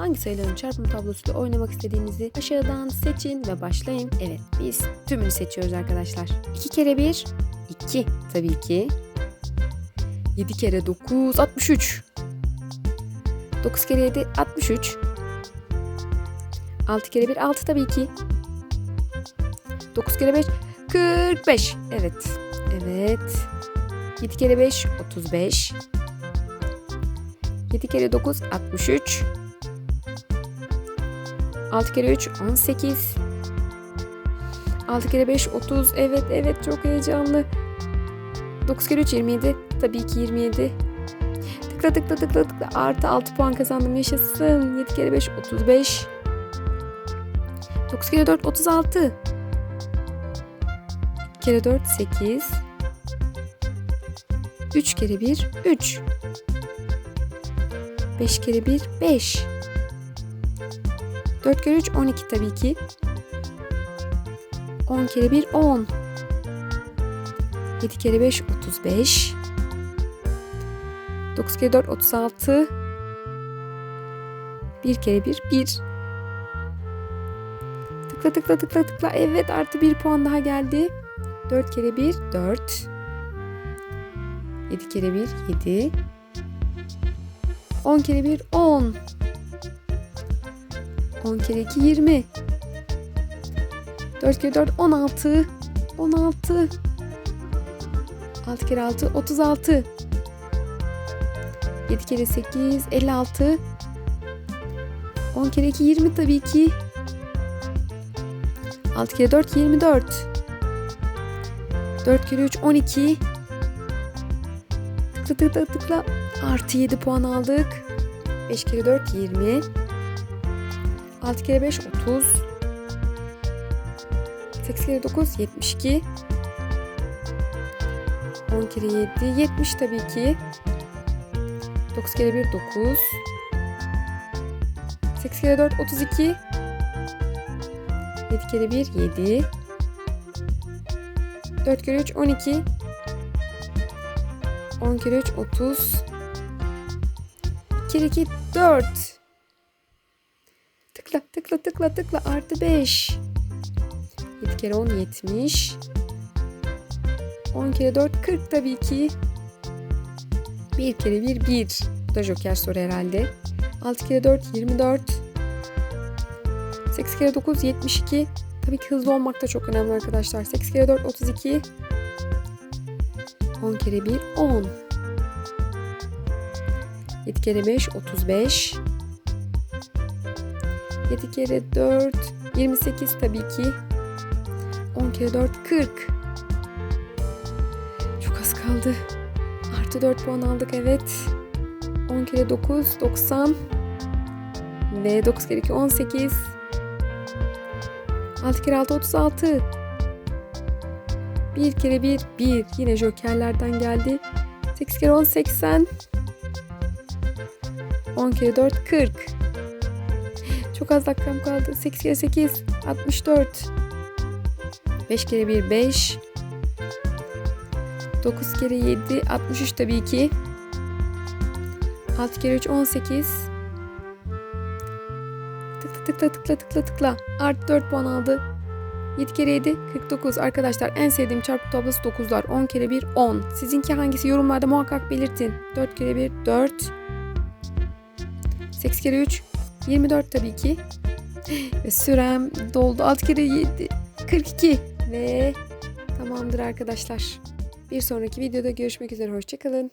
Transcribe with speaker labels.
Speaker 1: hangi sayıların çarpım tablosuyla oynamak istediğinizi aşağıdan seçin ve başlayın. Evet biz tümünü seçiyoruz arkadaşlar. 2 kere 1 2 tabii ki. 7 kere 9 63. 9 kere 7 63. 6 kere 1 6 tabii ki. 9 kere 5 45. Evet. Evet. 7 kere 5 35. 7 kere 9 63. 6 kere 3 18. 6 kere 5 30. Evet evet çok heyecanlı. 9 kere 3 27. Tabii ki 27. Tıkla tıkla tıkla tıkla. Artı 6 puan kazandım yaşasın. 7 kere 5 35. 9 kere 4 36. 2 kere 4 8. 3 kere 1 3. 5 kere 1 5. 4 kere 3 12 tabii ki. 10 kere 1 10. 7 kere 5 35. 9 kere 4 36. 1 kere 1 1. Tıkla tıkla tıkla tıkla. Evet artı 1 puan daha geldi. 4 kere 1 4. 7 kere 1 7. 10 kere 1 10. 10 kere 2 20. 4 kere 4 16. 16. 6 kere 6 36. 7 kere 8 56. 10 kere 2 20 tabii ki. 6 kere 4 24. 4 kere 3 12. Tıkla tıkla tıkla. Artı 7 puan aldık. 5 kere 4 20. 6 kere 5 30. 8 kere 9 72. 10 kere 7 70 tabii ki. 9 kere 1 9. 8 kere 4 32. 7 kere 1 7. 4 kere 3 12. 10 kere 3 30. 2 kere 2 4. Tıkla tıkla tıkla tıkla artı 5. 7 kere 10 70. 10 kere 4 40 tabii ki. 1 kere 1 1. Bu da joker soru herhalde. 6 kere 4 24. 8 kere 9 72. Tabii ki hızlı olmak da çok önemli arkadaşlar. 8 kere 4 32. 10 kere 1 10. 7 kere 5 35. 7 kere 4 28 tabii ki. 10 kere 4 40. Çok az kaldı. Artı 4 puan aldık evet. 10 kere 9 90. Ve 9 kere 2 18. 6 kere 6 36. 1 kere 1 1. Yine jokerlerden geldi. 8 kere 10 80. 10 kere 4 40. Çok az dakikam kaldı. 8 kere 8 64. 5 kere 1 5. 9 kere 7 63 tabii ki. 6 kere 3 18. Tıkla tıkla tıkla tıkla tıkla. Artı 4 puan aldı. 7 kere 7 49. Arkadaşlar en sevdiğim çarpı tablosu 9'lar. 10 kere 1 10. Sizinki hangisi yorumlarda muhakkak belirtin. 4 kere 1 4. 8 kere 3 24 tabii ki. Ve sürem doldu. 6 kere 7 42. Ve tamamdır arkadaşlar. Bir sonraki videoda görüşmek üzere. Hoşçakalın.